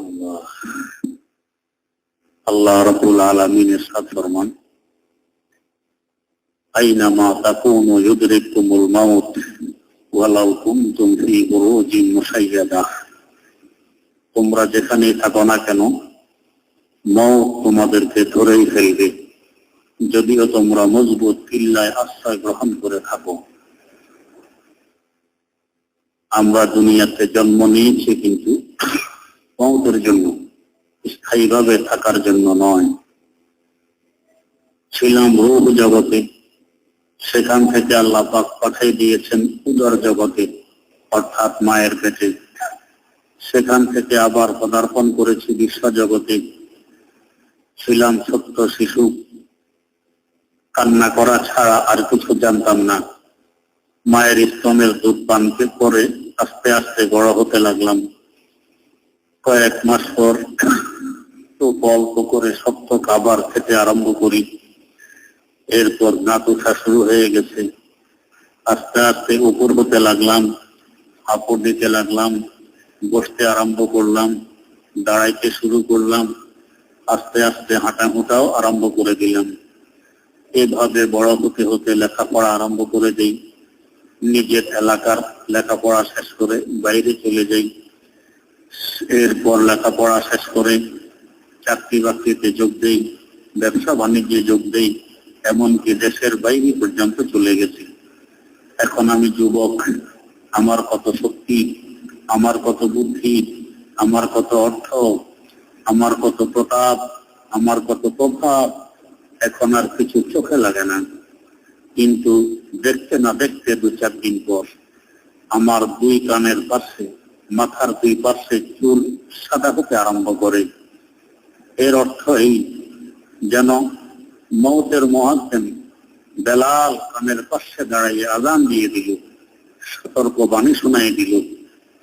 আল্লাহ আল্লাহ রবুল আলমিন সাদ ফরমান। আইনামা তাকুনু ইউদরিকুমুল মাউত ওয়ালাউ কুনতুম ফি বুরুজিন মুশাইয়াদা তোমরা যেখানেই থাকো না কেন মৌত তোমাদেরকে ধরেই ফেলবে। যদিও তোমরা মজবুত কিল্লায় আশ্রয় গ্রহণ করে থাকো। আমরা দুনিয়াতে জন্ম নিয়েছি কিন্তু মৌতের জন্য, স্থায়ীভাবে থাকার জন্য নয়। ছিলাম রূপ জগতে, সেখান থেকে আল্লাহ পাক পাঠাই দিয়েছেন উদর জগতে, অর্থাৎ মায়ের পেটে। সেখান থেকে আবার পদার্পণ করেছি বিশ্ব জগতে। ছিলাম ছোট্ট শিশু, কান্না করা ছাড়া আর কিছু জানতাম না। মায়ের স্তমের দুধ পান করে আস্তে আস্তে বড় হতে লাগলাম। কয়েক মাস পর তো অল্প করে শক্ত খাবার খেতে আরম্ভ করি। এরপর উঠা শুরু হয়ে গেছে। আস্তে আস্তে উপর হতে লাগলাম হাঁপড় দিতে লাগলাম, বসতে আরম্ভ করলাম, দাঁড়াইতে শুরু করলাম, আস্তে আস্তে হাঁটা হুটাও আরম্ভ করে দিলাম। এভাবে বড় হতে হতে লেখাপড়া আরম্ভ করে দেই। নিজের এলাকার লেখাপড়া শেষ করে বাইরে চলে যাই। এরপর লেখাপড়া শেষ করে চাকরি বাকরিতে যোগ দেই, ব্যবসা বাণিজ্যে যোগ দেই, এমনকি দেশের বাইরে পর্যন্ত চলে গেছি। এখন আমি যুবক, আমার কত শক্তি, আমার কত বুদ্ধি, আমার কত অর্থ, আমার কত প্রতাপ, আমার কত প্রভাব, এখন আর কিছু চোখে লাগে না। কিন্তু দেখতে না দেখতে দু চার দিন পর আমার দুই কানের পাশে মাথার দুই পাশে চুল সাদা হতে আরম্ভ করে। এর অর্থ এই যেন মৌতের মহাজেন বেলাল কানের পাশে দাঁড়াইয়ে আজান দিয়ে দিল, সতর্ক বাণী শোনাই দিল,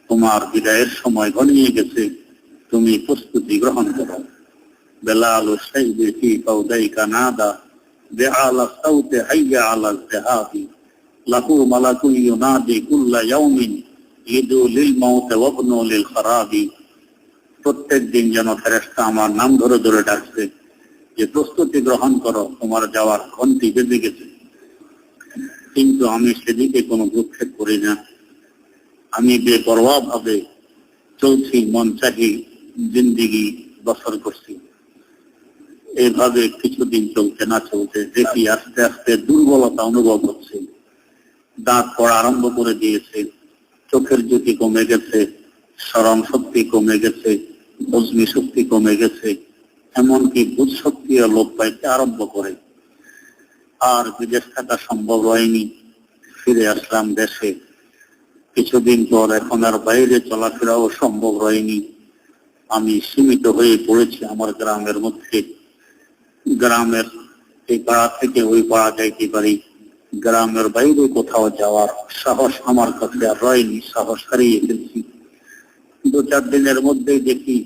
তোমার বিদায়ের সময় ঘনিয়ে গেছে, তুমি প্রস্তুতি গ্রহণ করো। বেলাল ও সাইবে ফি কাউদাইকা নাদা, বেআলা সাউতে হাইয়া আলা জাহাবি লাহু মালাকুল ইউনাদি কুল্লা ইয়াউমিন। ইদু লিল মাউতে ওয়াবনু লিল খারাবি। প্রত্যেক দিন যেন ফেরেশতা আমার নাম ধরে ধরে ডাকছে যে, প্রস্তুতি গ্রহণ করো, তোমার যাওয়ার ঘন্টি বেঁধে গেছে। কিন্তু আমি সেদিকে কোনো ভ্রুক্ষেপ করি না। আমি বেপরোয়া ভাবে চলছি মন চাহি জিন্দিগি বসর করছি। এইভাবে কিছুদিন চলতে না চলতে দেখি আস্তে আস্তে দুর্বলতা অনুভব হচ্ছে। দাঁত পড়া আরম্ভ করে দিয়েছে। চোখের জ্যোতি কমে গেছে, স্মরণ শক্তি কমে গেছে বজমি শক্তি কমে গেছে, এমনকি বুধ শক্তিও লোপ পাইতে আরম্ভ করে। আর বিদেশ থাকা সম্ভব হয়নি, ফিরে আসলাম দেশে। কিছুদিন পর এখন আর বাইরে চলাফেরাও সম্ভব হয়নি। আমি সীমিত হয়ে পড়েছি আমার গ্রামের মধ্যে। গ্রামের এই পাড়া থেকে ওই পাড়া যাইতে পারি। গ্রামের বাইরে কোথাও যাওয়ার সাহস আমার কাছে আর রয়নি, সাহস হারিয়ে ফেলছি। দু চার দিনের মধ্যেই দেখি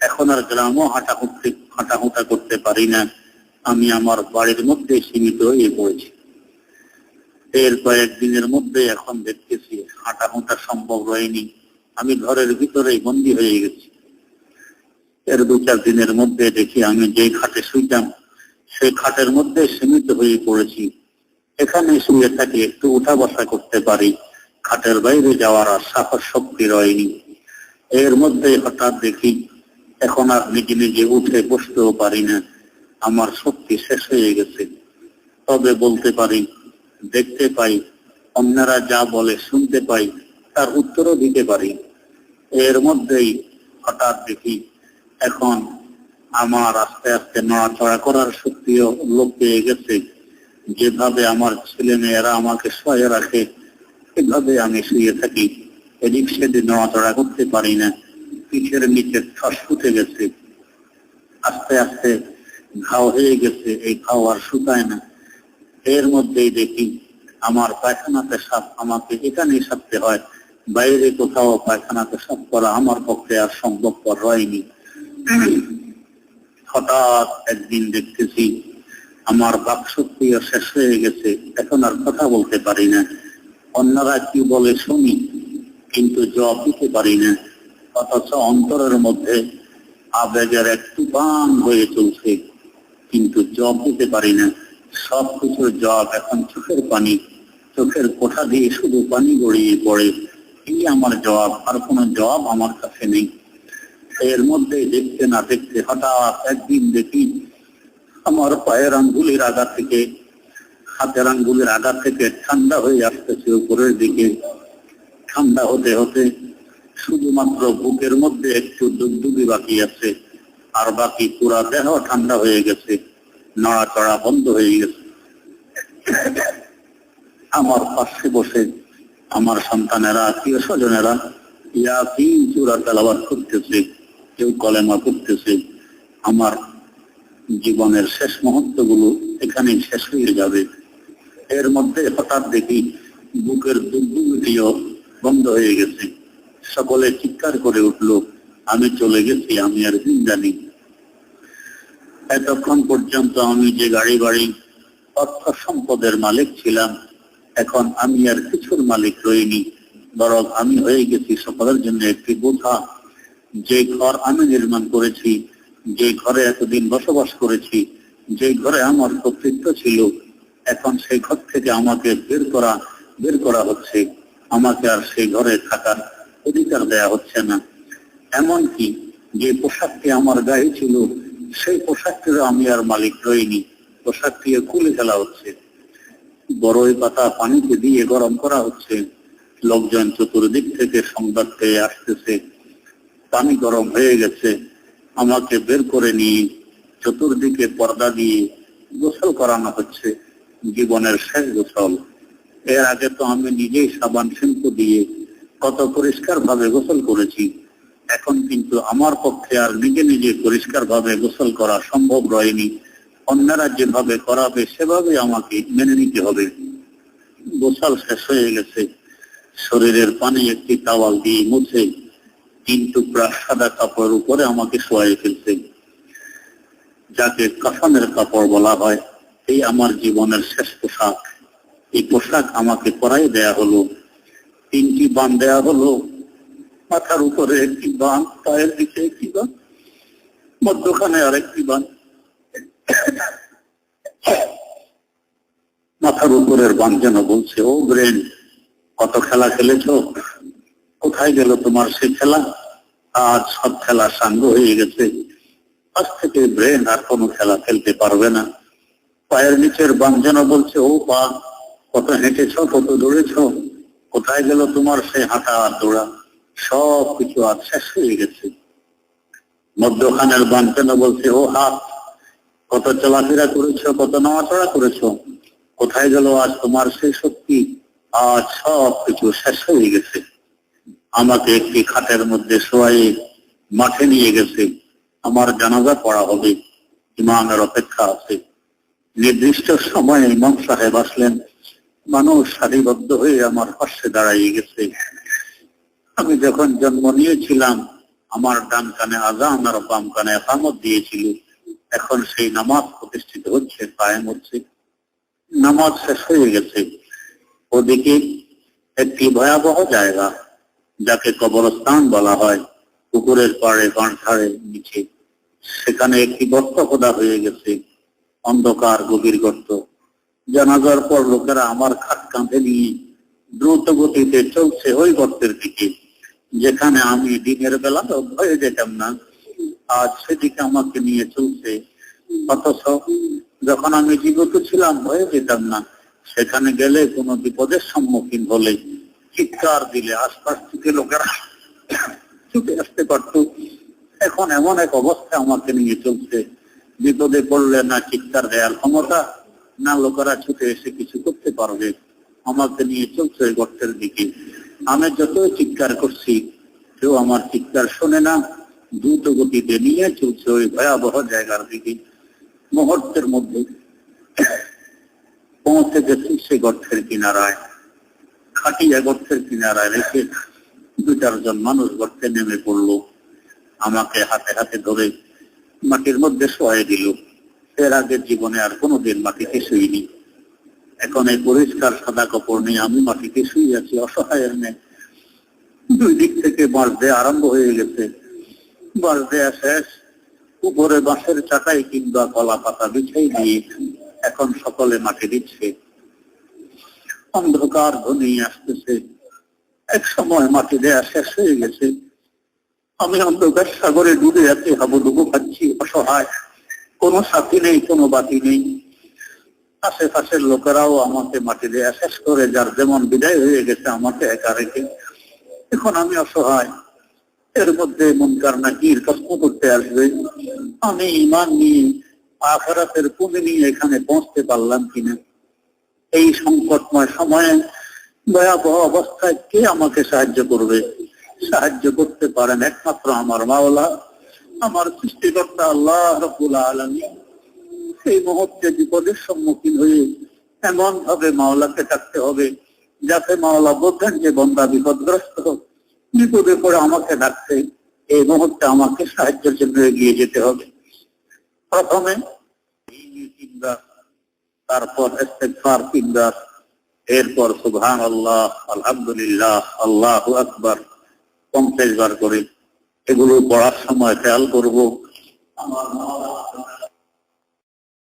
এখন আর গ্রামও হাঁটা হুটতে হাঁটা হুঁটা করতে পারি না। আমি আমার বাড়ির মধ্যে সীমিত হয়ে পড়েছি। এর কয়েকদিনের মধ্যে এখন দেখতেছি হাঁটা হুঁটা সম্ভব হয়নি। আমি ঘরের ভিতরেই বন্দী হয়ে গেছি। এর দু চার দিনের মধ্যে দেখি আমি যে খাটে শুইতাম, সেই খাটের মধ্যে সীমিত হয়ে পড়েছি। এখানে শুয়ে থাকি, একটু উঠা বসা করতে পারি। খাটের বাইরে যাওয়ার আর সাহস শক্তি রয়নি। এর মধ্যে হঠাৎ দেখি, এখন আর নিজে নিজে উঠে বসতেও পারি না। আমার শক্তি শেষ হয়ে গেছে। তবে বলতে পারি, দেখতে পাই, অন্যরা যা বলে শুনতে পাই, তার উত্তরও দিতে পারি। এর মধ্যেই হঠাৎ দেখি, এখন আমার আস্তে আস্তে নড়াচড়া করার শক্তিও লোক পেয়ে গেছে। যেভাবে আমার ছেলে মেয়েরা আমাকে শয়ে রাখে এভাবে আমি শুয়ে থাকি। এদিক সেদিক নড়াচড়া করতে পারি না। পিঠের নিচে ঠস উঠে গেছে। আস্তে আস্তে ঘাও হয়ে গেছে, এই ঘাও আর শুকায় না। এর মধ্যেই দেখি, আমার পায়খানা পেশাব আমাকে এখানেই সারতে হয়। বাইরে কোথাও পায়খানা পেশাব করা আমার পক্ষে আর সম্ভবপর হয়নি হঠাৎ একদিন দেখতেছি আমার বাক শক্তিও শেষ হয়ে গেছে, এখন আর কথা বলতে পারি না। অন্যরা কি বলে শুনি, কিন্তু জবাব দিতে পারি না। অথচ অন্তরের মধ্যে আবেগের এক তুফান হয়ে চলছে, কিন্তু জব দিতে পারি না। সব কিছুর জব এখন চোখের পানি, চোখের কোঠা দিয়ে শুধু পানি গড়িয়ে পড়ে। এই আমার জবাব? আর কোনো জবাব আমার কাছে নেই। এর মধ্যে দেখতে না দেখতে হঠাৎ একদিন দেখি আমার পায়ের আঙ্গুলির আগা থেকে, হাতের আঙ্গুলির আগা থেকে ঠান্ডা হয়ে আসতেছে উপরের দিকে। ঠান্ডা হতে হতে শুধুমাত্র বুকের মধ্যে একটু দুগদুগি বাকি আছে, আর বাকি পুরা দেহ ঠান্ডা হয়ে গেছে, নড়াচড়া বন্ধ হয়ে গেছে। আমার পাশে বসে আমার সন্তানেরা আত্মীয় স্বজনেরা ইয়াসিন চূড়া তেলাবাদ করতেছে, কেউ কলেমা করতেছে আমার জীবনের শেষ মুহূর্তগুলো এখানে শেষ হয়ে যাবে। এর মধ্যে হঠাৎ দেখি বুকের দুর্গুটিও বন্ধ হয়ে গেছে। সকলে চিৎকার করে উঠল, আমি চলে গেছি, আমি আর জানি। এতক্ষণ পর্যন্ত আমি যে গাড়ি বাড়ি, অর্থ সম্পদের মালিক ছিলাম, এখন আমি আর কিছুর মালিক রইনি, বরং আমি হয়ে গেছি সকলের জন্য একটি বোঝা। যে ঘর আমি নির্মাণ করেছি যে ঘরে এতদিন বসবাস করেছি, যে ঘরে আমার কর্তৃত্ব ছিল, এখন সেই ঘর থেকে আমাকে বের করা বের করা হচ্ছে। আমাকে আর সেই ঘরে থাকার অধিকার দেয়া হচ্ছে না। এমনকি যে পোশাকটি আমার গায়ে ছিল, সেই পোশাকটিরও আমি আর মালিক রইনি। পোশাকটি খুলে ফেলা হচ্ছে। বড়ই পাতা পানিতে দিয়ে গরম করা হচ্ছে। লোকজন চতুর্দিক থেকে সংবাদ পেয়ে আসতেছে। পানি গরম হয়ে গেছে। আমাকে বের করে নিয়ে চতুর্দিকে পর্দা দিয়ে গোসল করানো হচ্ছে জীবনের শেষ গোসল। এর আগে তো আমি নিজেই সাবান, শ্যাম্পু দিয়ে কত পরিষ্কার ভাবে গোসল করেছি। এখন কিন্তু আমার পক্ষে আর নিজে নিজে পরিষ্কার ভাবে গোসল করা সম্ভব রয়নি। অন্যরা যেভাবে করাবে, সেভাবে আমাকে মেনে নিতে হবে। গোসল শেষ হয়ে গেছে। শরীরের পানি একটি তাওয়াল দিয়ে মুছে তিন টুকরা সাদা কাপড়ের উপরে আমাকে শোয়াই ফেলছে। যাকে কাফানের কাপড় বলা হয়, এই আমার জীবনের শেষ পোশাক। এই পোশাক আমাকে পরাই দেয়া হলো। তিনটি বান দেয়া হলো। মাথার উপরে একটি বান, পায়ের দিকে একটি বান, মধ্যখানে আরেকটি বান। মাথার উপরের বান যেন বলছে, ও ব্রেন, কত খেলা খেলেছো? কোথায় গেল তোমার সে খেলা? আজ সব খেলা সাঙ্গ হয়ে গেছে। আজ থেকে ব্রেন আর কোনো খেলা খেলতে পারবে না। পায়ের নিচের বান যেন বলছে, ও পা, কত হেঁটেছ, কত দৌড়েছ? কোথায় গেল তোমার সে হাঁটা আর দৌড়া? সব কিছু আজ শেষ হয়ে গেছে। মধ্যখানের বান যেন বলছে, ও হাত, কত চলাফেরা করেছ, কত নামাচড়া করেছ? কোথায় গেল আজ তোমার সেই শক্তি? আজ সব কিছু শেষ হয়ে গেছে। আমাকে একটি খাটের মধ্যে শোয়াই মাঠে নিয়ে গেছে। আমার জানাজা পড়া হবে ইমামের অপেক্ষা আছে। নির্দিষ্ট সময়ে ইমাম সাহেব আসলেন। মানুষ সারিবদ্ধ হয়ে আমার পাশে দাঁড়াইয়ে গেছে। আমি যখন জন্ম নিয়েছিলাম, আমার ডান কানে আজান আর বাম কানে একামত দিয়েছিল। এখন সেই নামাজ প্রতিষ্ঠিত হচ্ছে, কায়েম হচ্ছে। নামাজ শেষ হয়ে গেছে। ওদিকে একটি ভয়াবহ জায়গা। যাকে কবরস্থান বলা হয়, পুকুরের পাড়ে বাঁশঝাড়ে নিচে সেখানে একটি গর্ত খোদা হয়ে গেছে, অন্ধকার গভীর গর্ত। জানাজার পর লোকেরা আমার খাট কাঁধে নিয়ে দ্রুত গতিতে চলছে ওই গর্তের দিকে, যেখানে আমি দিনের বেলা ভয়ে যেতাম না। আজ সেদিকে আমাকে নিয়ে চলছে। অথচ যখন আমি জীবিত ছিলাম, ভয়ে যেতাম না। সেখানে গেলে কোনো বিপদের সম্মুখীন হলে চিৎকার দিলে আশপাশ থেকে লোকেরা ছুটে আসতে পারত। এখন এমন এক অবস্থা আমাকে নিয়ে চলছে। বিপদে পড়লে না চিৎকার দেওয়ার ক্ষমতা, না লোকেরা ছুটে এসে কিছু করতে পারবে। আমাকে নিয়ে চলছে গর্তের দিকে। আমি যত চিৎকার করছি, কেউ আমার চিৎকার শোনে না। দ্রুত গতিতে নিয়ে চলছে ওই ভয়াবহ জায়গার দিকে। মুহূর্তের মধ্যে পৌঁছে গেছি সে গর্তের কিনারায়। খাটিয়া গর্তের কিনারায় রেখে। দু চারজন মানুষ গর্তে নেমে পড়ল। আমাকে হাতে হাতে ধরে মাটির মধ্যে শোয়াই দিল। এর আগের জীবনে আর কোনোদিন মাটিতে শুইনি। এখন এই পরিষ্কার সাদা কাপড় নিয়ে আমি মাটিতে শুয়ে আছি, অসহায়ের মেয়ে। দুই দিক থেকে বাঁশ দেয়া আরম্ভ হয়ে গেছে। বাঁশ দেয়া শেষ। উপরে বাঁশের চাকায় কিংবা কলা পাতা বিছাই দিয়ে এখন সকলে মাটি দিচ্ছে। অন্ধকার ধ্বনি আসতেছে। এক সময় মাটি দেয়া শেষ হয়ে গেছে। আমি অন্ধকার সাগরে ডুবে আছি, হাবুডুবু খাচ্ছি, অসহায়। কোনো সাথী নেই, কোনো বাতি নেই। আশেপাশের লোকেরাও আমাকে মাটি দেয়া শেষ করে, যার যেমন বিদায় হয়ে গেছে, আমাকে একা রেখে। এখন আমি অসহায়। এর মধ্যে মনকার নাকির প্রশ্ন করতে আসবে। আমি ইমান নিয়ে, আখরাতের পুঁজি নিয়ে এখানে পৌঁছতে পারলাম কিনা? এই সংকটময় সময়ে ভয়াবহ অবস্থায় কে আমাকে সাহায্য করবে? সাহায্য করতে পারেন একমাত্র আমার মাওলা, আমার সৃষ্টিকর্তা আল্লাহ রবুল আলমী সেই মুহূর্তে বিপদের সম্মুখীন হয়ে এমন ভাবে মাওলাকে ডাকতে হবে, যাতে মাওলা বলতেন যে, বন্দা বিপদগ্রস্ত বিপদে পড়ে আমাকে ডাকতে। এই মুহূর্তে আমাকে সাহায্যের জন্য এগিয়ে যেতে হবে। প্রথমে কিংবা তারপর ইস্তেগফার, তিনবার। এরপর সুবহান আল্লাহ আলহামদুলিল্লাহ, আল্লাহ আকবার পঞ্চাশ বার করে। এগুলো পড়ার সময় খেয়াল করব। আমার